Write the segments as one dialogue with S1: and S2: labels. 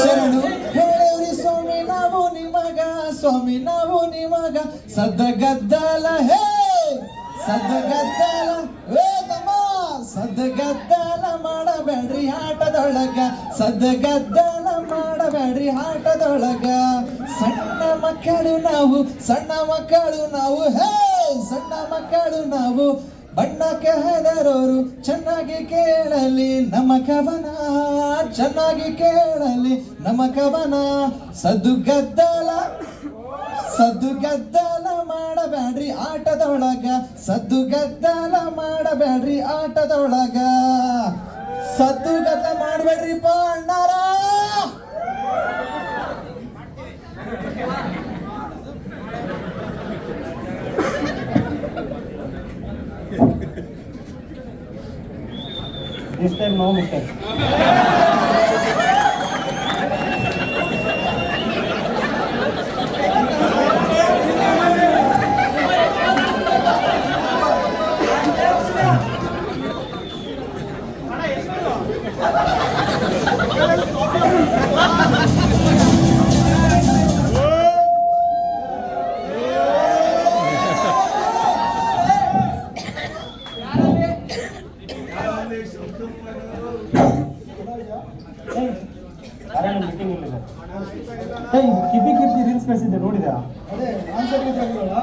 S1: ಶರಣು ಹೇಳೇವ್ರಿ ಸ್ವಾಮಿ, ನಾವು ನಿಮಗ, ಸ್ವಾಮಿ, ನಾವು ನಿಮಗ. ಸದ್ದ ಗದ್ದಲ ಹೇ! ಸದ್ದ ಗದ್ದಲ ಏ ತಮ್ಮ! ಸದ್ದ ಗದ್ದಲ ಮಾಡಬೇಡ್ರಿ ಆಟದೊಳಗ. ಸದ್ದ ಗದ್ದಲ ಮಾಡಬೇಡ್ರಿ ಆಟದೊಳಗ. ಸಣ್ಣ ಮಕ್ಕಳು ನಾವು, ಸಣ್ಣ ಮಕ್ಕಳು ನಾವು, ಹೇ! ಸಣ್ಣ ಮಕ್ಕಳು ನಾವು. ಬಣ್ಣಕ್ಕೆ ಹೆದರೋರು ಚೆನ್ನಾಗಿ ಕೇಳಲಿ, ನಮ್ಮ ಕವನ, ಚೆನ್ನಾಗಿ ಕೇಳಲಿ, ನಮ್ಮ ಕವನ. ಸದ್ದು ಗದ್ದಲ ಸದ್ದು ಗದ್ದಲ ಮಾಡಬೇಡ್ರಿ ಆಟದೊಳಗ ಸದ್ದು ಗದ್ದಲ ಮಾಡಬೇಡ್ರಿ ಆಟದೊಳಗ. ಸದ್ದು ಗದ್ದಲ ಮಾಡಬೇಡ್ರಿ ಅಣ್ಣಾರ.
S2: This time no mistake.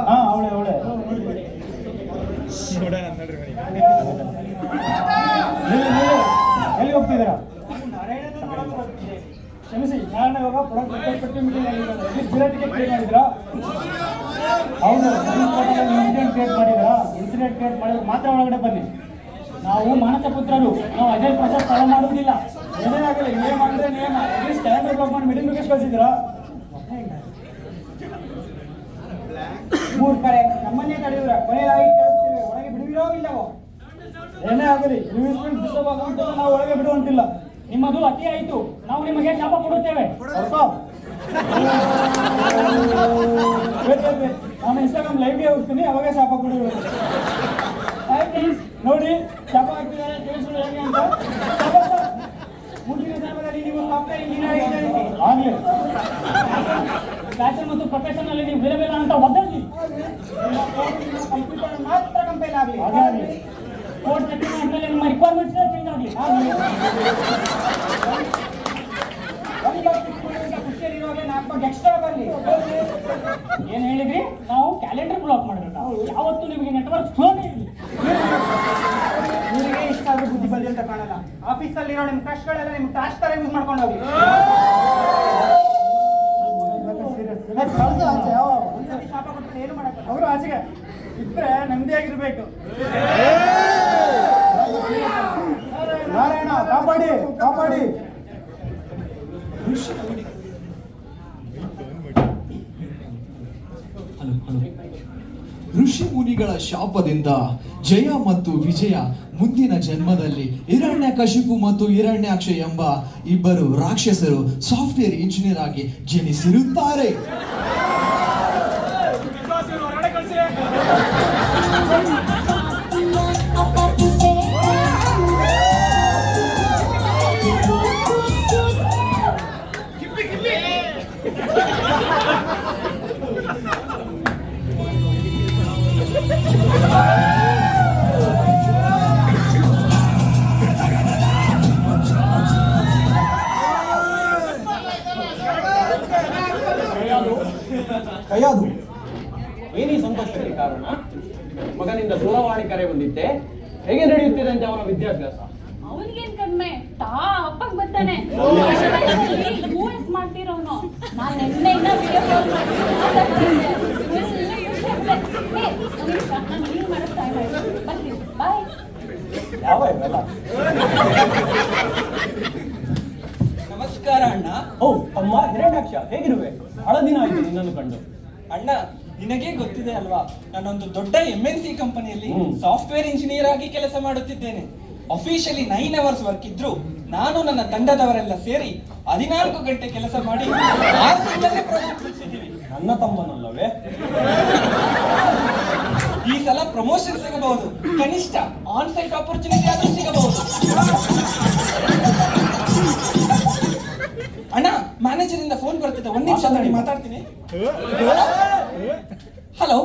S2: ಹಾ ಅವಳೆ ಅವಳೆ. ಎಲ್ಲಿ ಹೋಗ್ತಿದ್ದೀರಾ? ಕ್ಷಮಿಸಿ ನಾರಾಯಣ ಇವಾಗ ಪ್ರಾಡಕ್ಟ್ ಪಟ್ಟಿ ಮೀಟಿಂಗ್ ಟಿಕೆಟ್ ಪೇ ಮಾಡಿದ್ರಾ? ಹೌದು ಇನ್ಸಿಡೆಂಟ್ ಕ್ರಿಯೇಟ್ ಮಾಡಿದ್ರಾ? ಇನ್ಸಿಡೆಂಟ್ ಕ್ರಿಯೇಟ್ ಮಾಡಿದ್ರೆ ಮಾತ್ರ ಒಳಗಡೆ ಬನ್ನಿ. ನಾವು ಮಾನಸ ಪುತ್ರರು ನಾವು ಅಜಯ್ ಪ್ರಸಾದ್ ಫಾಲೋ ಮಾಡುವುದಿಲ್ಲ. ಏನೇ ಆಗಲಿ ನೇಮ್ ಅಂದ್ರೆ name at least calendar block ಮಾಡಿ ಮೀಟಿಂಗ್ ಮುಗಿಸ್ ಕಳಿಸಿದ್ರಾ ಮೂರ್ ಕರೆ ನಮ್ಮನ್ನೇ ತಡೆಯುವ ಕೊನೆಯಾಗಿ ಕೇಳುತ್ತೇವೆ ಒಳಗೆ ಬಿಡುವಿರೋ ಇಲ್ಲವೋ? ಏನೇ ಆಗಲಿ ನೀವು ಸ್ಪೀಡ್ ಡಿಸ್ಟರ್ಬ್ ನಾವು ಒಳಗೆ ಬಿಡುವಂತಿಲ್ಲ. ನಿಮ್ಮದು ಅತಿ ಆಯಿತು. ನಾವು ನಿಮಗೆ ಶಾಪ ಕೊಡುತ್ತೇವೆ. ನಾನು ಇನ್ಸ್ಟಾಗ್ರಾಮ್ ಲೈವ್ಗೆ ಹೋಗ್ತೀನಿ. ಅವಾಗ ಶಾಪ ಕೊಡಿ ಫ್ರೆಂಡ್ಸ್ ನೋಡಿ, ಶಾಪ ತಿಳಿಸೋದು ಹೇಗೆ ಅಂತ. ಮುಂದಿನ ಸಮಯದಲ್ಲಿ ನೀವು ಸಾಫ್ಟ್ವೇರ್ ಇಂಜಿನಿಯರ್ ಆಗಲಿ. ಫ್ಯಾಷನ್ ಮತ್ತು ಪ್ರೊಫೆಷನ್ ಅಲ್ಲಿ ನೀವು ಬೇರೆ ಬೇರೆ ಅಂತ ಒದ್ದಲಿ ಕಂಪ್ಯೂಟರ್ ಮಾತ್ರ ಕಂಪೈಲ್ ಆಗಲಿ ಕೋರ್ಟ್ ಸೆಟ್ಟಿಂಗ್ ಆದ್ಮೇಲೆ ನಿಮ್ಮ ರಿಕ್ವೈರ್ಮೆಂಟ್ಸ್ ಚೇಂಜ್ ಆಗಲಿ ಎಕ್ಸ್ಟ್ರಾ ಬರಲಿ ಏನು ಹೇಳಿದ್ರಿ ನಾವು ಕ್ಯಾಲೆಂಡರ್ ಬ್ಲಾಕ್ ಮಾಡಬೇಕಾ ಯಾವತ್ತು ನಿಮಗೆ ನೆಟ್ವರ್ಕ್ ಸ್ಲೋನೇ ಇರಲಿ
S3: ನಿಮಗೆ ಇಷ್ಟ ಆದ್ರೂ ಬುದ್ಧಿ ಬಂದಿ ಅಂತ ಕಾಣಲ್ಲ ಆಫೀಸಲ್ಲಿರೋ ನಿಮ್ಮ ಕಷ್ಟಗಳೆಲ್ಲ ನಿಮ್ ಟಾಸ್ಕ್ ತರ ಯೂಸ್ ಮಾಡ್ಕೊಂಡು ಹೋಗಿ ಒಂದ್ಸತಿ ಶಾಪ ಕೊಟ್ರೆ ಏನು ಮಾಡಕ್ಕೆ
S2: ಅವರು ಆಚೆಗೆ ಇದ್ರೆ ನೆಮ್ಮದಿಯಾಗಿರ್ಬೇಕು ನಾರಾಯಣ ಕಾಪಾಡಿ ಕಾಪಾಡಿ.
S1: ಋಷಿ ಮುನಿಗಳ ಶಾಪದಿಂದ ಜಯ ಮತ್ತು ವಿಜಯ ಮುಂದಿನ ಜನ್ಮದಲ್ಲಿ ಹಿರಣ್ಯಕಶಿಪು ಮತ್ತು ಹಿರಣ್ಯಾಕ್ಷ ಎಂಬ ಇಬ್ಬರು ರಾಕ್ಷಸರು ಸಾಫ್ಟ್ವೇರ್ ಇಂಜಿನಿಯರ್ ಆಗಿ ಜನಿಸಿರುತ್ತಾರೆ.
S2: ಕೈಯಾದು
S4: ಮಗನಿಂದ ದೂರವಾಣಿ ಕರೆ ಬಂದಿತ್ತೆ. ಹೇಗೆ ನಡೆಯುತ್ತಿದೆ ಅಂತ ಅವನ ವಿದ್ಯಾಭ್ಯಾಸ?
S5: ಅವನಿಗೇನ್ ಕಡಿಮೆ? ತಾ ಅಪ್ಪಗ್ ಬರ್ತಾನೆ. ಮಾಡ್ತಿರೋನು ನಾನ್ ನಿನ್ನೆಯಿಂದ ವಿಡಿಯೋ ಕಾಲ್ ಮಾಡಿ ಮಾತಾಡ್ತಿದ್ದೆ. full ಖುಷಿ ಆಗ್ತದೆ. ಏ, ಒಂದ್ ನಿಮಿಷ, ನಾನ್ ನೀರ್ ಮಾಡಕ್ time ಆಯ್ತು. ಬರ್ತೀನಿ ಬಾಯ್
S2: ಯಾವ
S4: ನಮಸ್ಕಾರ ಅಣ್ಣ.
S2: ಓ ಅಮ್ಮ ಹಿರಣ್ಯಾಕ್ಷ ಹೇಗಿರುವೆ? ಬಹಳ ದಿನ ಆಯ್ತು ನಿನ್ನನ್ನು ಕಂಡು.
S6: ಅಣ್ಣ ನಿನಗೆ ಗೊತ್ತಿದೆ ಅಲ್ವಾ? ನಾನೊಂದು ದೊಡ್ಡ ಎಂ ಎನ್ ಸಿ ಕಂಪನಿಯಲ್ಲಿ ಸಾಫ್ಟ್ವೇರ್ ಇಂಜಿನಿಯರ್ ಆಗಿ ಕೆಲಸ ಮಾಡುತ್ತಿದ್ದೇನೆ. ಅಫಿಷಿಯಲಿ ನೈನ್ ಅವರ್ಸ್ ವರ್ಕ್ ಇದ್ರು ನಾನು ನನ್ನ ತಂಡದವರೆಲ್ಲ ಸೇರಿ ಹದಿನಾಲ್ಕು ಗಂಟೆ ಕೆಲಸ ಮಾಡಿ ಆರು ತಿಂಗಳಲ್ಲೇ ಪ್ರಾಜೆಕ್ಟ್ ಮುಗಿಸಿದ್ದೀವಿ.
S2: ನನ್ನ ತಮ್ಮನಲ್ಲವೇ
S6: ಈ ಸಲ ಪ್ರಮೋಷನ್ ಸಿಗಬಹುದು. ಕನಿಷ್ಠ ಆನ್ ಸೈಟ್ ಆಪರ್ಚುನಿಟಿ ಆದ್ರೂ ಸಿಗಬಹುದು. ಚೆನ್ನಾಗಿ ಮಾತಾಡ್ತೀನಿ. ಹಲೋ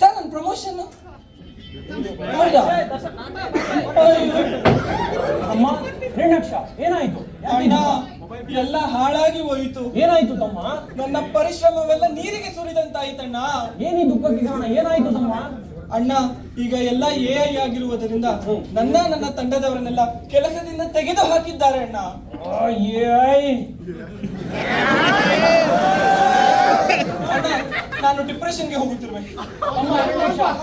S6: ಸರ್ ನನ್ನ ಪ್ರಮೋಷನ್ ಹೌದಾ.
S4: ಅಮ್ಮ ಏನಾಯ್ತು?
S6: ಎಲ್ಲ ಹಾಳಾಗಿ ಹೋಯಿತು.
S4: ಏನಾಯ್ತು ತಮ್ಮ?
S6: ನನ್ನ ಪರಿಶ್ರಮವೆಲ್ಲ ನೀರಿಗೆ ಸುರಿದಂತಾಯ್ತಣ್ಣ.
S4: ಏನಿ ದುಃಖಕ್ಕೆ ಕಾರಣ? ಏನಾಯ್ತು ತಮ್ಮ?
S6: ಅಣ್ಣ ಈಗ ಎಲ್ಲ ಎ ಐ ಆಗಿರುವುದರಿಂದ ನನ್ನ ನನ್ನ ತಂಡದವರನ್ನೆಲ್ಲ ಕೆಲಸದಿಂದ ತೆಗೆದು ಹಾಕಿದ್ದಾರೆ ಅಣ್ಣ.
S4: ಅಯ್ಯಯ್.
S6: ಅಣ್ಣ ನಾನು ಡಿಪ್ರೆಷನ್ಗೆ ಹೋಗುತ್ತಿರುವೆ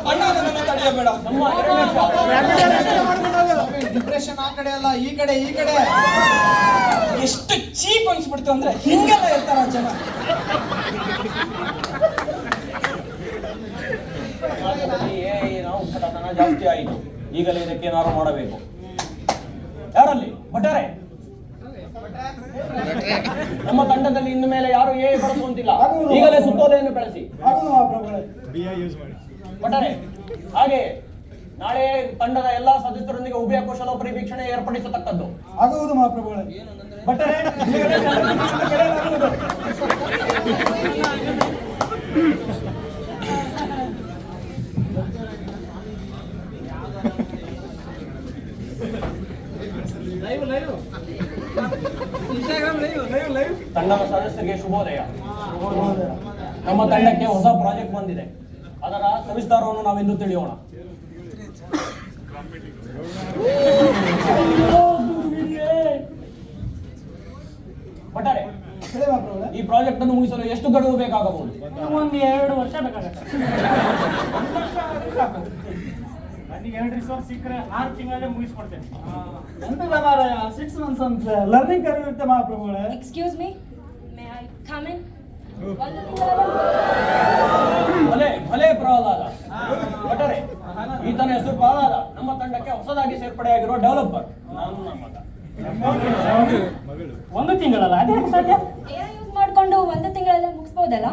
S6: ಅಣ್ಣ ನನ್ನನ್ನು ತಡೆಯಬೇಡ
S1: ಡಿಪ್ರೆಷನ್ ಆ ಕಡೆ ಅಲ್ಲ, ಈ ಕಡೆ ಈ ಕಡೆ.
S6: ಎಷ್ಟು ಚೀಪ್ ಅನ್ಸ್ಬಿಡ್ತು ಅಂದ್ರೆ ಹಿಂಗೆಲ್ಲ ಇರ್ತಾರ ಜನ.
S4: ನಾವು ಜಾಸ್ತಿ ಆಯಿತು. ಈಗಲೇ ಇದಕ್ಕೆ ಏನಾದ್ರು ಮಾಡಬೇಕು. ಯಾರಲ್ಲಿ? ಭಟ್ಟಾರೆ ನಮ್ಮ ತಂಡದಲ್ಲಿ ಇನ್ನು ಮೇಲೆ ಯಾರು ಏ ಬಳಸುವಂತಿಲ್ಲ ಈಗಲೇ ಸುತ್ತೋಲೆಯನ್ನು ಬೆಳೆಸಿ. ಭಟ್ಟಾರೆ ಹಾಗೆ ನಾಳೆ ತಂಡದ ಎಲ್ಲಾ ಸದಸ್ಯರೊಂದಿಗೆ ಉಭಯ ಕುಶಲ ಪರಿವೀಕ್ಷಣೆ ಏರ್ಪಡಿಸತಕ್ಕದ್ದು.
S2: ಆಗುವುದು ಮಹಾಪ್ರಭುಗಳೇ ಭಟ್ಟರೇ
S4: ತಂಡದ ಸದಸ್ಯರಿಗೆ ಶುಭೋದಯ. ನಮ್ಮ ತಂಡಕ್ಕೆ ಹೊಸ ಪ್ರಾಜೆಕ್ಟ್ ಬಂದಿದೆ. ಅದರ ಸವಿಸ್ತಾರವನ್ನು ನಾವಿಂದು ತಿಳಿಯೋಣ.
S2: ಒಟ್ಟಾರೆ
S4: ಈ ಪ್ರಾಜೆಕ್ಟ್ ಅನ್ನು ಮುಗಿಸಲು ಎಷ್ಟು ಗಡುವು ಬೇಕಾಗಬಹುದು?
S2: ಒಂದು ಎರಡು ವರ್ಷ ಬೇಕಾಗುತ್ತೆ. ನನಗೆ ಎರಡು ರಿಸೋರ್ಸ್ ಸಿಕ್ಕರೆ ಆರು ತಿಂಗಳಲ್ಲೇ ಮುಗಿಸ್ಕೊಡ್ತೇನೆ. ಎಂತ ಸಿಕ್ಸ್ ಮಂತ್ಸ್ ಅಂತ. ಲರ್ನಿಂಗ್ ಕರ್ವ್ ಇರುತ್ತೆ ಮಹಾಪ್ರಭುಗಳೇ.
S5: ಎಕ್ಸ್ಕ್ಯೂಸ್ ಮೀ ಇನ್
S4: ಭಲೆ ಭಲೆ ಪ್ರಹ್ಲಾದ ಭಟ್ಟಾರೆ ಈತನ ಹೆಸರು ಪ್ರಹ್ಲಾದ ನಮ್ಮ ತಂಡಕ್ಕೆ ಹೊಸದಾಗಿ ಸೇರ್ಪಡೆಯಾಗಿರುವ ಡೆವಲಪರ್ ನಮ್ಮ ಮಗ.
S2: ಒಂದು ತಿಂಗಳಲ್ಲ ಅದೇ ಸಾಧ್ಯ
S5: ಎ ಯೂಸ್ ಮಾಡ್ಕೊಂಡು ಒಂದು ತಿಂಗಳೆಲ್ಲ ಮುಗಿಸ್ಬೋದಲ್ಲ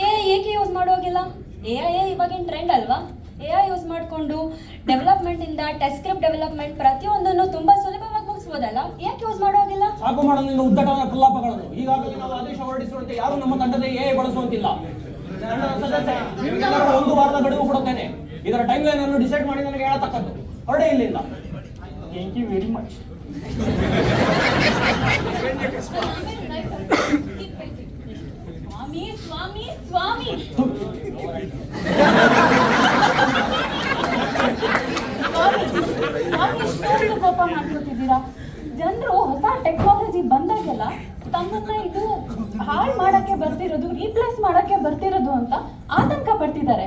S5: ಎ ಏಕೆ ಯೂಸ್ ಮಾಡುವಾಗಿಲ್ಲ ಎ ಐ ಇವಾಗಿನ ಟ್ರೆಂಡ್ ಅಲ್ವಾ ಎ ಐ ಯೂಸ್ ಮಾಡಿಕೊಂಡು ಡೆವಲಪ್ಮೆಂಟ್ ಇಂದ ಟೆಸ್ಟ್ ಸ್ಕ್ರಿಪ್ಟ್ ಡೆವಲಪ್ಮೆಂಟ್ ಪ್ರತಿಯೊಂದನ್ನು ತುಂಬಾ ಸುಲಭವಾಗಿ ಮುಗಿಸ್ಬೋದಲ್ಲ ಯಾಕೆ ಯೂಸ್ ಮಾಡುವಾಗಿಲ್ಲ
S4: ಸಾಕು ಮಾಡಲು ನಿನ್ನ ಉದ್ದಟನ ಪ್ರಲಾಪಗಳನ್ನು ಈಗಾಗಲೇ ನಾವು ಆದೇಶ ಹೊರಡಿಸುವಂತೆ ಯಾರು ನಮ್ಮ ತಂಡದ ಎ ಬಳಸುವಂತಿಲ್ಲ ತಂಡದ ಒಂದು ವಾರದ ಗಡುವು ಕೊಡುತ್ತೇನೆ. ಇದರ ಟೈಮ್ ಲೈನ್ ಅನ್ನು ಡಿಸೈಡ್ ಮಾಡಿ ನನಗೆ ಹೇಳತಕ್ಕದ್ದು. ಹೊರಡೆ ಇಲ್ಲಿಂದ.
S2: ಥ್ಯಾಂಕ್ ಯು ವೆರಿ ಮಚ್
S5: ಸ್ವಾಮಿ ಸ್ವಾಮಿ ಸ್ವಾಮಿ. ಕೋಪ ಮಾಡ್ಕೊತಿದ್ದೀರಾ? ಜನರು ಹೊಸ ಟೆಕ್ನಾಲಜಿ ಬಂದಾಗೆಲ್ಲ ತಮ್ಮನ್ನ ಇದು ಹಾಳು ಮಾಡಕ್ಕೆ ಬರ್ತಿರೋದು ರೀಪ್ಲೇಸ್ ಮಾಡಕ್ಕೆ ಬರ್ತಿರೋದು ಅಂತ ಆತಂಕ ಪಡ್ತಿದ್ದಾರೆ.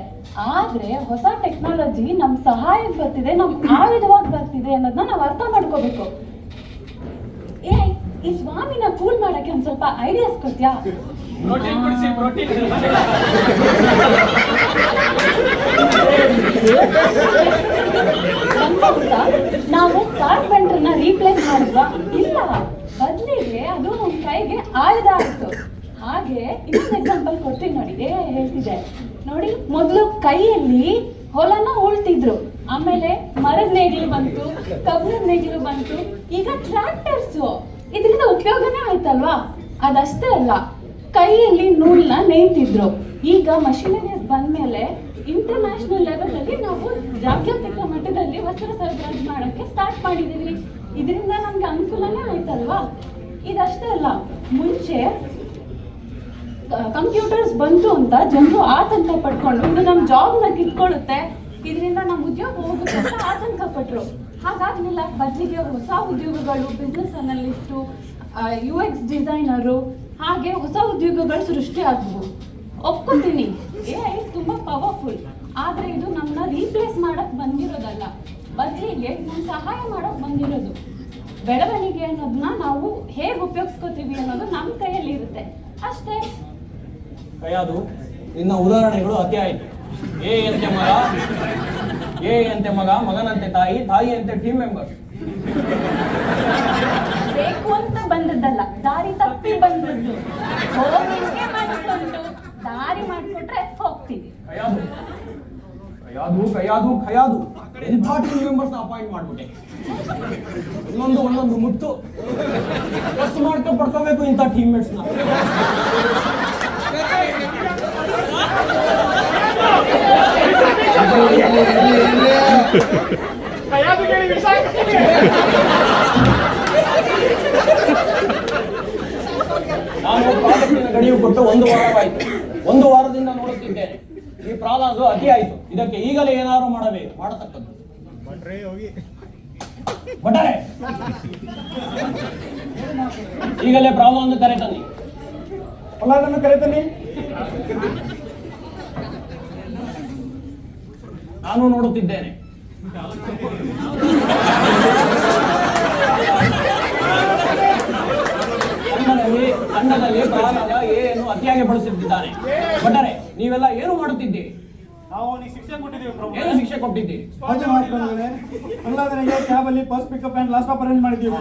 S5: ಆದ್ರೆ ಹೊಸ ಟೆಕ್ನಾಲಜಿ ನಮ್ ಸಹಾಯಕ್ಕೆ ಬರ್ತಿದೆ ನಮ್ ಆಯುಧವಾಗಿ ಬರ್ತಿದೆ ಅನ್ನೋದನ್ನ ನಾವು ಅರ್ಥ ಮಾಡ್ಕೋಬೇಕು. ಏ ಈ ಸ್ವಾಮಿನ ಕೂಲ್ ಮಾಡಕ್ಕೆ ಒಂದ್ ಸ್ವಲ್ಪ ಐಡಿಯಾಸ್ ಕೊಡ್ತೀಯಾ? ನಮ್ಮ ನಾವು ಕಾರ್ಪೆಂಟರ್ನ ರೀಪ್ಲೇಸ್ ಮಾಡಿದ್ವಾ? ಇಲ್ಲ ಬದಲಿಗೆ ಅದು ನಮ್ಮ ಕೈಗೆ ಆಯುಧ ಆಯ್ತು. ಹಾಗೆ ಇನ್ನೊಂದು ಎಕ್ಸಾಂಪಲ್ ಕೊಡ್ತೀನಿ ನೋಡಿ ಹೇಳ್ತಿದೆ ನೋಡಿ, ಮೊದಲು ಕೈಯಲ್ಲಿ ಹೊಲನ ಉಳ್ತಿದ್ರು. ಆಮೇಲೆ ಮರದ ನೇಗಿಲು ಬಂತು ಕಬ್ಬಿಣದ ನೇಗಿಲು ಬಂತು, ಈಗ ಟ್ರಾಕ್ಟರ್ಸ್ ಇದರಿಂದ ಉಪಯೋಗನೇ ಆಯ್ತಲ್ವಾ? ಅದಷ್ಟೇ ಅಲ್ಲ, ಕೈಯಲ್ಲಿ ನೂಲ್ನ ನೇಯ್ತಿದ್ರು. ಈಗ ಮಷಿನರೀಸ್ ಬಂದ್ಮೇಲೆ ಇಂಟರ್ನ್ಯಾಷನಲ್ ಲೆವೆಲ್ ಅಲ್ಲಿ ನಾವು ಜಾಗತಿಕ ಮಟ್ಟದಲ್ಲಿ ವಸ್ತ್ರ ಸರಬರಾಜು ಮಾಡಕ್ಕೆ ಸ್ಟಾರ್ಟ್ ಮಾಡಿದೀವಿ. ಇದರಿಂದ ನಮ್ಗೆ ಅನುಕೂಲನೇ ಆಯ್ತಲ್ವಾ? ಇದಷ್ಟೇ ಅಲ್ಲ, ಮುಂಚೆ ಕಂಪ್ಯೂಟರ್ಸ್ ಬಂತು ಅಂತ ಜನರು ಆತಂಕ ಪಡ್ಕೊಂಡು ಇದು ನಮ್ಮ ಜಾಬ್ನ ಕಿತ್ಕೊಳ್ಳುತ್ತೆ. ಇದರಿಂದ ನಮ್ಮ ಉದ್ಯೋಗ ಹೋಗುತ್ತೆ ಅಂತ ಆತಂಕ ಪಟ್ಟರು ಹಾಗಾಗಲಿಲ್ಲ ಬದಲಿಗೆ ಹೊಸ ಉದ್ಯೋಗಗಳು business analyst U X designer ಹಾಗೆ ಹೊಸ ಉದ್ಯೋಗಗಳು ಸೃಷ್ಟಿ ಆದವು ಒಪ್ಕೋತೀನಿ. ಎ ಐ ತುಂಬಾ ಪವರ್ಫುಲ್ ಆದ್ರೆ ಇದು ನಮ್ಮನ್ನ ರೀಪ್ಲೇಸ್ ಮಾಡಕ್ ಬಂದಿರೋದಲ್ಲ. ಬದಲಿಗೆ ನಮ್ಮ ಸಹಾಯ ಮಾಡಕ್ ಬಂದಿರೋದು. ಬೆಳವಣಿಗೆ ಅನ್ನೋದನ್ನ ನಾವು ಹೇಗೆ ಉಪಯೋಗಿಸ್ಕೋತೀವಿ ಅನ್ನೋದು ನಮ್ಮ ಕೈಯಲ್ಲಿ ಇರುತ್ತೆ ಅಷ್ಟೇ.
S4: ಕೈಯಾದು. ಇನ್ನ ಉದಾಹರಣೆಗಳು ಅತಿ ಆಯಿತು ಎ ಅಂತೆ ಮಗ? ಎ ಅಂತೆ ಮಗ? ಮಗನಂತೆ ತಾಯಿ ತಾಯಿ ಅಂತೆ ಟೀಮ್ ಮೆಂಬರ್
S5: ಬೇಕು ಅಂತ ಬಂದದ್ದಲ್ಲ ದಾರಿ ತಪ್ಪಿ ಬಂದದ್ದು. ಹೋಗಿಗೆ ಮನಸ್ಸುಂಟು. ದಾರಿ ಮಾಡಿಕೊಟ್ರೆ ಹೋಗ್ತೀವಿ
S4: ಕೈಯಾದು. ಕೈಯಾದು ಕೈಯಾದು ಕೈಯಾದು. ಎಂಥ ಟೀಮ್ ಮೆಂಬರ್ಸ್ ಅಪಾಯಿಂಟ್ ಮಾಡ್ಬಿಟ್ಟೆ? ಒಂದೊಂದು ಒಂದೊಂದು ಮುತ್ತು. ಬಸ್ ಮಾಡ್ಕೊಂಡು ಪಡ್ಕೋಬೇಕು ಇಂಥ ಟೀಮ್ ಮೇಟ್ಸ್ನ ನಾನು ಪ್ರಾಜೆಕ್ಟಿನ ಗಡಿಯು ಕೊಟ್ಟು ಒಂದು ವಾರವಾಯಿತು. ಒಂದು ವಾರದಿಂದ ನೋಡುತ್ತಿದ್ದೇನೆ ಈ ಪ್ರಾಲಾದು ಅತಿ ಆಯಿತು. ಇದಕ್ಕೆ ಈಗಲೇ ಏನಾದ್ರು ಮಾಡಬೇಕು. ಮಾಡತಕ್ಕದ್ದು. ಬಟರೆ ಈಗಲೇ ಪ್ರಾಬ್ಲಮ್ ಕರೆ ತನ್ನಿ
S2: ಪ್ರಹ್ಲಾದನ್ನು ಕರೆತನ್ನಿ
S4: ನಾನು ನೋಡುತ್ತಿದ್ದೇನೆ. ತಂಡದಲ್ಲಿ ಪ್ರಾಣದ ಎಯನ್ನು ಅತಿಯಾಗಿ ಬಳಸುತ್ತಿದ್ದಾನೆ. ಒಟ್ಟಾರೆ ನೀವೆಲ್ಲ ಏನು ಮಾಡುತ್ತಿದ್ದೀರಿ?
S2: ನಾವು ಅವನಿಗೆ ಶಿಕ್ಷೆ ಕೊಟ್ಟಿದ್ದೀವಿ ಪ್ರಭು.
S4: ಏನು ಶಿಕ್ಷೆ ಕೊಟ್ಟಿದ್ದೀರಿ?
S2: ಸ್ಪಷ್ಟೆ ಮಾಡಿಕೊಂಡ್ರೆ ಪ್ರಹ್ಲಾದನಿಗೆ ಕ್ಯಾಬ್ ಅಲ್ಲಿ first pickup and last off arrange ಮಾಡಿದ್ದೀವಿ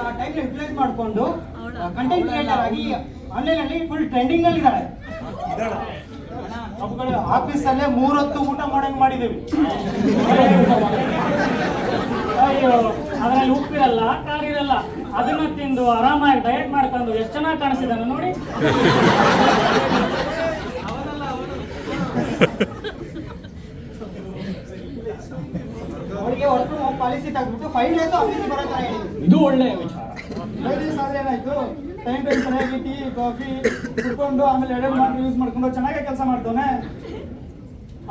S3: ಆ ಟೈಮ್ ಯುಟಿಲೈಸ್ ಮಾಡಿಕೊಂಡು ಕಂಟೆಂಟ್ ಕ್ರಿಯೇಟರ್ ಆಗಿ ಆನ್ಲೈನ್ ಅಲ್ಲಿ ಫುಲ್ ಟ್ರೆಂಡಿಂಗ್ ಅಲ್ಲಿ ಇದ್ದಾಳೆ.
S2: ನಮ್ಗಳು ಆಫೀಸ್ ಅಲ್ಲೇ ಮೂರೊತ್ತು ಊಟ ಮಾಡಂಗ್ ಮಾಡಿದೀವಿ
S7: ಅದ್ರಲ್ಲಿ ಅದರಲ್ಲಿ ಉಪ್ಪಿರಲ್ಲ ಕಾರಿರಲ್ಲ ಅದನ್ನ ತಿಂದು ಆರಾಮಾಗಿ ಡಯಟ್ ಮಾಡ್ಕೊಂಡು ಎಷ್ಟು ಚೆನ್ನಾಗಿ ಕಾಣಿಸಿದಾನೆ ನೋಡಿ.
S3: ಅವರಿಗೆ ಹೊರಟು ಪಾಲಿಸಿ ತಗ್ಬಿಟ್ಟು ಫೈವ್ ಡೇಸ್ ಆಫೀಸ್ ಬರೋ
S4: ಇದು ಒಳ್ಳೆಯ ವಿಚಾರ.
S2: ಆದ್ರೆ ಏನಾಯ್ತು ಟೈಮ್ ಟೈಮ್ ಸರಿಯಾಗಿ ಟೀ, ಕಾಫಿ, ಕುಡ್ಕೊಂಡು ಆಮೇಲೆ ಎಡೆಡ್ ಮಾಡಿ ಯೂಸ್ ಮಾಡ್ಕೊಂಡು ಚೆನ್ನಾಗಿ ಕೆಲಸ ಮಾಡ್ತಾನೆ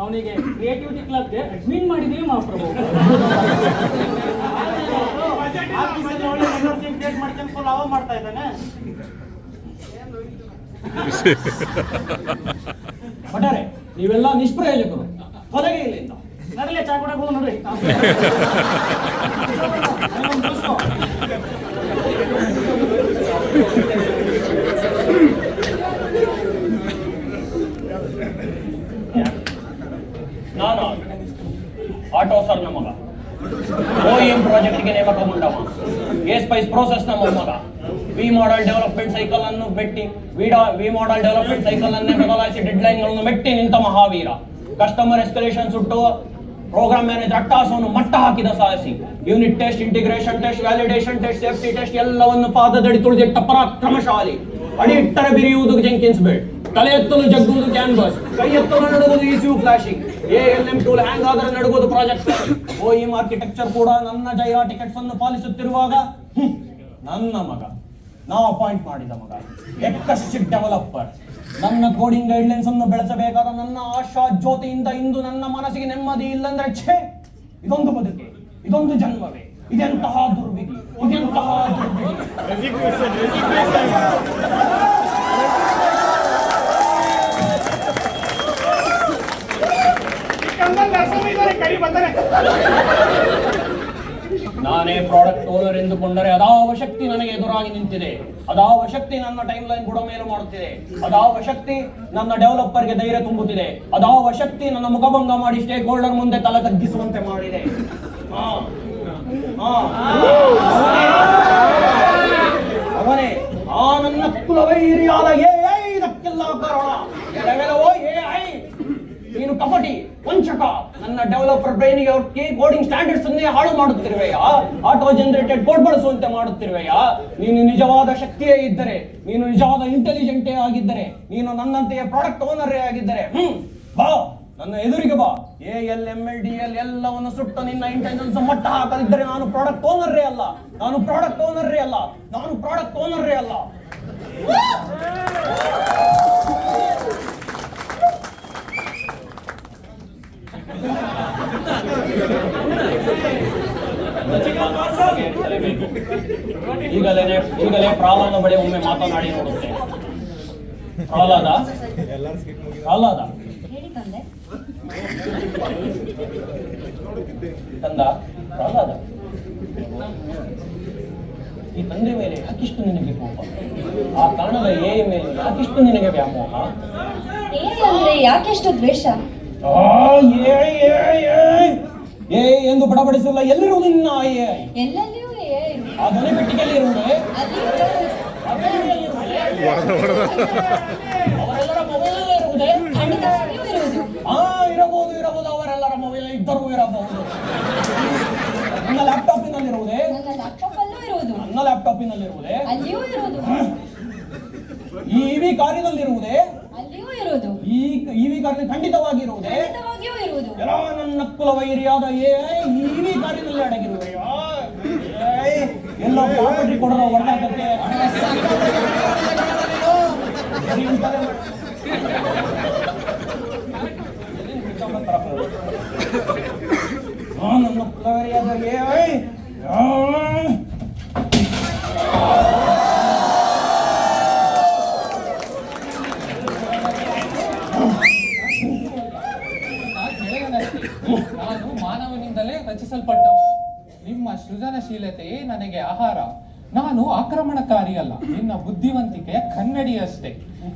S7: ಅವನಿಗೆ ಕ್ರಿಯೇಟಿವಿಟಿ ಕ್ಲಬ್ಗೆ ಅಡ್ಮಿನ್ ಮಾಡಿದೀವಿ ಮಹಾಪ್ರಭು.
S2: ಕ್ರಿಯೇಟ್ ಮಾಡ್ಕೊಂಡು ಅವ ಮಾಡ್ತಾ ಇದ್ದಾನೆ.
S4: ಒಟ್ಟಾರೆ, ನೀವೆಲ್ಲ ನಿಷ್ಪ್ರಯೋಜಕರು. ಹೊರಗೆ ಇಲ್ಲಿಂದ
S7: ನಡಲೆ, ಚಾ ಹೋಗಿ ನೋಡಿ
S4: ನಾನು ಆಟೋ ಸರ್ ಮಗ ಓ ಎಂ ಪ್ರಾಜೆಕ್ಟ್ಗೆ ನೇಮಕಗೊಂಡವ ಎ ಸ್ಪೈಸ್ ಪ್ರೋಸೆಸ್ ನಮ್ಮ ಮಗ ವಿ ಮಾಡಲ್ ಡೆವಲಪ್ಮೆಂಟ್ ಸೈಕಲ್ ಅನ್ನು ಬೆಟ್ಟಿ ವಿಡಾ ವಿ ಮಾಡಲ್ ಡೆವಲಪ್ಮೆಂಟ್ ಸೈಕಲ್ ಅನ್ನೇ ಬದಲಾಯಿಸಿ ಗಳನ್ನು ಮೆಟ್ಟಿ ನಿಂತ ಮಹಾವೀರ. ಕಸ್ಟಮರ್ ಎಸ್ಕಲೇಷನ್ ಸುಟ್ಟು ಪ್ರೋಗ್ರಾಮ್ ಮ್ಯಾನೇಜ್ ಅಟ್ಟಾಸವನ್ನು ಮಟ್ಟ ಹಾಕಿದ ಸಾಹಸಿ. Unit test integration test validation test safety test ಎಲ್ಲವನ್ನು ಪಾದದಡಿ ತುಳಿದಿಟ್ಟ ಪರಾಕ್ರಮಶಾಲಿ. ಅಡಿ ಇಟ್ಟರೆ ಬಿರಿಯುವುದು ಜೆಂಕಿನ್ಸ್ ಬೆಲ್ಟ್ ತಲೆ ಎತ್ತಲು ಜಗ್ಗುವುದು ಕ್ಯಾನ್ವಾಸ್ ಕೈ ಎತ್ತಲು ನಡುವುದು ECU flashing A L M tool hang ಆದರೆ ನಡುವುದು ಪ್ರಾಜೆಕ್ಟ್? ಓ ಇ ಆರ್ಕಿಟೆಕ್ಚರ್ ಕೂಡ ನನ್ನ ಜಯ ಟಿಕೆಟ್ಸ್ ಅನ್ನು ಪಾಲಿಸುತ್ತಿರುವಾಗ ನನ್ನ ಮಗ, ನಾವು ಅಪಾಯಿಂಟ್ ಮಾಡಿದ ಮಗ ಎಕ್ಕಸ್ಟಿಕ್ ಡೆವಲಪರ್ ನನ್ನ ಕೋಡಿಂಗ್ ಗೈಡ್ಲೈನ್ಸ್ ಅನ್ನು ಬೆಳೆಸಬೇಕಾದ ನನ್ನ ಆಶಾ ಜ್ಯೋತಿಯಿಂದ ಇಂದು ನನ್ನ ಮನಸ್ಸಿಗೆ ನೆಮ್ಮದಿ ಇಲ್ಲಂದ್ರೆ ಛೇ, ಇದೊಂದು ಬದುಕೆ, ಇದೊಂದು ಜನ್ಮವೇ, ಇದೆಂತಹ ದುರ್ವಿಧಿ ಇದೆಂತಹ ದುರ್ವಿಧಿ ನಾನೇ ಪ್ರಾಡಕ್ಟ್ ಓನರ್ ಎಂದುಕೊಂಡರೆ ಅದಾವ ಶಕ್ತಿ ನನಗೆ ಎದುರಾಗಿ ನಿಂತಿದೆ. ಅದಾವ ಶಕ್ತಿ ನನ್ನ ಟೈಮ್ ಲೈನ್ ಬುಡಮೇಲು ಮಾಡುತ್ತಿದೆ. ಅದಾವ ಶಕ್ತಿ ನನ್ನ ಡೆವಲಪರ್ಗೆ ಧೈರ್ಯ ತುಂಬುತ್ತಿದೆ. ಅದಾವ ಶಕ್ತಿ ನನ್ನ ಮುಖಭಂಗ ಮಾಡಿ ಸ್ಟೇಕ್ ಹೋಲ್ಡರ್ ಮುಂದೆ ತಲೆ ತಗ್ಗಿಸುವಂತೆ ಮಾಡಿದೆ. ಅವನೇ, ಆ ನನ್ನ ಕುಲವೈರಿಯಾದ ಏ ಏ ಇದಕ್ಕೆಲ್ಲ ಕಾರಣ. ನೀನು ಕಪಟಿ. ವಂಚಕ ನನ್ನ ಡೆವಲಪರ್ ಬ್ರೈನಿಗೆ ಅವ್ರಿಗೆ ಕೋಡಿಂಗ್ ಸ್ಟ್ಯಾಂಡರ್ಡ್ಸ್ ಅನ್ನೇ ಹಾಳು ಮಾಡುತ್ತಿರುವೆಯಾ? ಆಟೋ ಜನರೇಟೆಡ್ ಕೋಡ್ ಬಳಸುವಂತೆ ಮಾಡುತ್ತಿರುವೆಯಾ? ನೀನು ನಿಜವಾದ ಶಕ್ತಿಯೇ ಇದ್ದರೆ, ನೀನು ನಿಜವಾದ ಇಂಟೆಲಿಜೆಂಟೇ ಆಗಿದ್ದರೆ, ನೀನು ನನ್ನಂತೆಯೇ ಪ್ರಾಡಕ್ಟ್ ಓನರ್ ಆಗಿದ್ದರೆ, ಹ್ಮ್, ಬಾ, ನನ್ನ ಎದುರಿಗೆ ಬಾ. A L M L D L ಎಲ್ಲವನ್ನು ಸುಟ್ಟು ನಿನ್ನ ಇಂಟೆಲಿಜೆನ್ಸ್ ಮಟ್ಟ ಹಾಕದಿದ್ದರೆ ನಾನು ಪ್ರಾಡಕ್ಟ್ ಓನರೇ ಅಲ್ಲ. ನಾನು ಪ್ರಾಡಕ್ಟ್ ಓನರೇ ಅಲ್ಲ. ನಾನು ಪ್ರಾಡಕ್ಟ್ ಓನರೇ ಅಲ್ಲ. ಈಗಲೇ ಈಗಲೇ ಪ್ರಾಲನ ಬಳಿ ಒಮ್ಮೆ ಮಾತನಾಡಿ ನೋಡುತ್ತೆ ಪ್ರಹ್ಲಾದ?
S5: ಹೇಳಿ ತಂದೆ?
S4: ಪ್ರಹ್ಲಾದ? ಈ ತಂದೆ ಮೇಲೆ ಯಾಕಿಷ್ಟು ನಿನಗೆ ಕೋಪ? ಆ ಕಾಣದ ಏ ಮೇಲೆ ಯಾಕಿಷ್ಟು ನಿನಗೆ ವ್ಯಾಮೋಹ?
S5: ಅಂದ್ರೆ ಯಾಕೆಷ್ಟು ದ್ವೇಷ?
S4: ಏ, ಎಂದು ಬಡಬಡಿಸಲ್ಲ ಎಲ್ಲಿರುವುದು ನಿನ್ನ ಆಯೆ.
S5: ಎಲ್ಲೆಲ್ಲಿಯೂ ಏ
S4: ಆ ಪೆಟ್ಟಿಗೆಯಲ್ಲಿ ಇರುವುದೇ.
S5: ಅಲ್ಲಿ
S4: ಇರುವುದೇ? ಅವನ ಮೊಬೈಲ್ ಇರುವುದೇ?
S5: ಖಂಡಿತವಾಗಿಯೂ ಇರುವುದು.
S4: ಆ ಇರಬಹುದು ಇರಬಹುದು ಅವರೆಲ್ಲರ ಮೊಬೈಲ್ ಇದ್ದರೂ ಇರಬಹುದು. ನನ್ನ ಲ್ಯಾಪ್ಟಾಪಿನಲ್ಲಿರುವುದೇ
S5: ನನ್ನ ಲ್ಯಾಪ್ಟಾಪ್ ಅಲ್ಲೂ ಇರುವುದು.
S4: ನನ್ನ ಲ್ಯಾಪ್ಟಾಪಿನಲ್ಲಿರುವುದೇ
S5: ಅಲ್ಲಿಯೂ ಇರುವುದು.
S4: ಈ ಇವಿ ಕಾರಿನಲ್ಲಿರುವುದೇ
S5: ಅಲ್ಲಿಯೂ ಇರುವುದು.
S4: ಈ ಇವಿ ಕಾರಿನ ಖಂಡಿತವಾಗಿರುವುದೇ
S5: ಖಂಡಿತವಾಗಿಯೂ ಇರುವುದು?
S4: ನನ್ನ ಕುಲ ವೈರಿಯಾದ ಎ ಇವಿ ಕಾರಿನಲ್ಲಿ ಅಡಗಿರುವೆ ಎಲ್ಲ ಪ್ರಾಪರ್ಟಿ ಕೊಡೋ ಒಡನಾಟಕ್ಕೆ ಬರೀ ಇಂಥದ್ದೇ ಮಾಡ್- ಆ, ನನ್ನ ಕುಲ ವೈರಿಯಾದ ಎ
S8: ನಾನು ಮಾನವನಿಂದಲೇ ರಚಿಸಲ್ಪಟ್ಟವನು ನಿಮ್ಮ ಸೃಜನಶೀಲತೆಯೇ ನನಗೆ ಆಹಾರ ನಾನು ಆಕ್ರಮಣಕಾರಿ ಅಲ್ಲ ನಿನ್ನ ಬುದ್ಧಿವಂತಿಕೆಯ ಕನ್ನಡಿಯಷ್ಟೇ.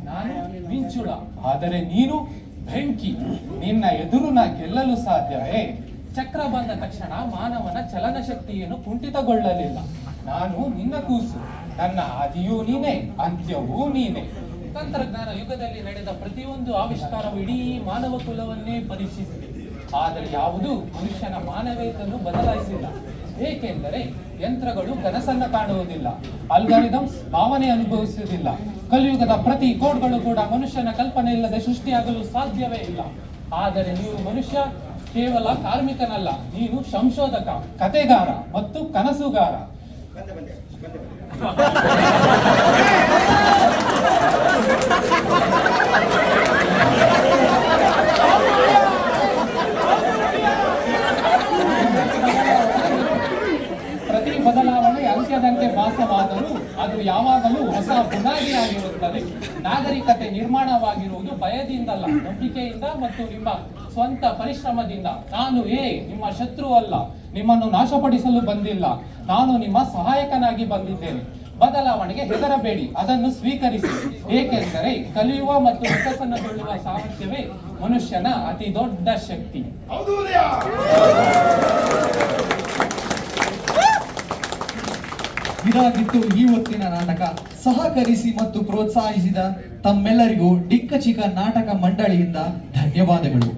S8: ನಾನು ಮಿಂಚುಳ ಆದರೆ ನೀನು ಬೆಂಕಿ ನಿನ್ನ ಎದುರು ನಾ ಗೆಲ್ಲಲು ಸಾಧ್ಯವೇ ಚಕ್ರ ಬಂದ ತಕ್ಷಣ ಮಾನವನ ಚಲನಶಕ್ತಿಯನ್ನು ಕುಂಠಿತಗೊಳ್ಳಲಿಲ್ಲ. ನಾನು ನಿನ್ನ ಕೂಸು. ನನ್ನ ಆದಿಯೂ ನೀನೇ, ಅಂತ್ಯವೂ ನೀನೇ. ತಂತ್ರಜ್ಞಾನ ಯುಗದಲ್ಲಿ ನಡೆದ ಪ್ರತಿಯೊಂದು ಆವಿಷ್ಕಾರವು ಇಡೀ ಮಾನವ ಕುಲವನ್ನೇ ಪರೀಕ್ಷಿಸಿದೆ. ಆದರೆ ಯಾವುದು ಮನುಷ್ಯನ ಮಾನವೀಯತೆಯನ್ನು ಬದಲಾಯಿಸಿಲ್ಲ. ಏಕೆಂದರೆ ಯಂತ್ರಗಳು ಕನಸನ್ನ ಕಾಣುವುದಿಲ್ಲ ಅಲ್ಗಾರಿದಮ್ಸ್ ಭಾವನೆ ಅನುಭವಿಸುವುದಿಲ್ಲ, ಕಲಿಯುಗದ ಪ್ರತಿ ಕೋಡ್ಗಳು ಕೂಡ ಮನುಷ್ಯನ ಕಲ್ಪನೆ ಇಲ್ಲದೆ ಸೃಷ್ಟಿಯಾಗಲು ಸಾಧ್ಯವೇ ಇಲ್ಲ. ಆದರೆ ನೀವು ಮನುಷ್ಯ, ಕೇವಲ ಕಾರ್ಮಿಕನಲ್ಲ ನೀನು ಸಂಶೋಧಕ ಕತೆಗಾರ ಮತ್ತು ಕನಸುಗಾರ. ಪ್ರತಿ ಅಂತ್ಯದಂತೆ ಭಾಸವಾದರೂ ಅದು ಯಾವಾಗಲೂ ಹೊಸ ಬುನಾದಿಯಾಗಿರುತ್ತದೆ ನಾಗರಿಕತೆ ನಿರ್ಮಾಣವಾಗಿರುವುದು ಭಯದಿಂದಲ್ಲ, ನಂಬಿಕೆಯಿಂದ ಮತ್ತು ನಿಮ್ಮ ಸ್ವಂತ ಪರಿಶ್ರಮದಿಂದ. ನಾನು ಏ, ನಿಮ್ಮ ಶತ್ರು ಅಲ್ಲ, ನಿಮ್ಮನ್ನು ನಾಶಪಡಿಸಲು ಬಂದಿಲ್ಲ. ನಾನು ನಿಮ್ಮ ಸಹಾಯಕನಾಗಿ ಬಂದಿದ್ದೇನೆ. ಬದಲಾವಣೆಗೆ ಹೆದರಬೇಡಿ, ಅದನ್ನು ಸ್ವೀಕರಿಸಿ. ಏಕೆಂದರೆ ಕಲಿಯುವ ಮತ್ತು ವಿಕಸನಗೊಳ್ಳುವ ಸಾಮರ್ಥ್ಯವೇ ಮನುಷ್ಯನ ಅತಿ ದೊಡ್ಡ ಶಕ್ತಿ
S1: ಇದಾಗಿತ್ತು ಈ ಹೊತ್ತಿನ ನಾಟಕ ಸಹಕರಿಸಿ ಮತ್ತು ಪ್ರೋತ್ಸಾಹಿಸಿದ ತಮ್ಮೆಲ್ಲರಿಗೂ ಡಿಕ್ಕ ನಾಟಕ ಮಂಡಳಿಯಿಂದ ಧನ್ಯವಾದಗಳು.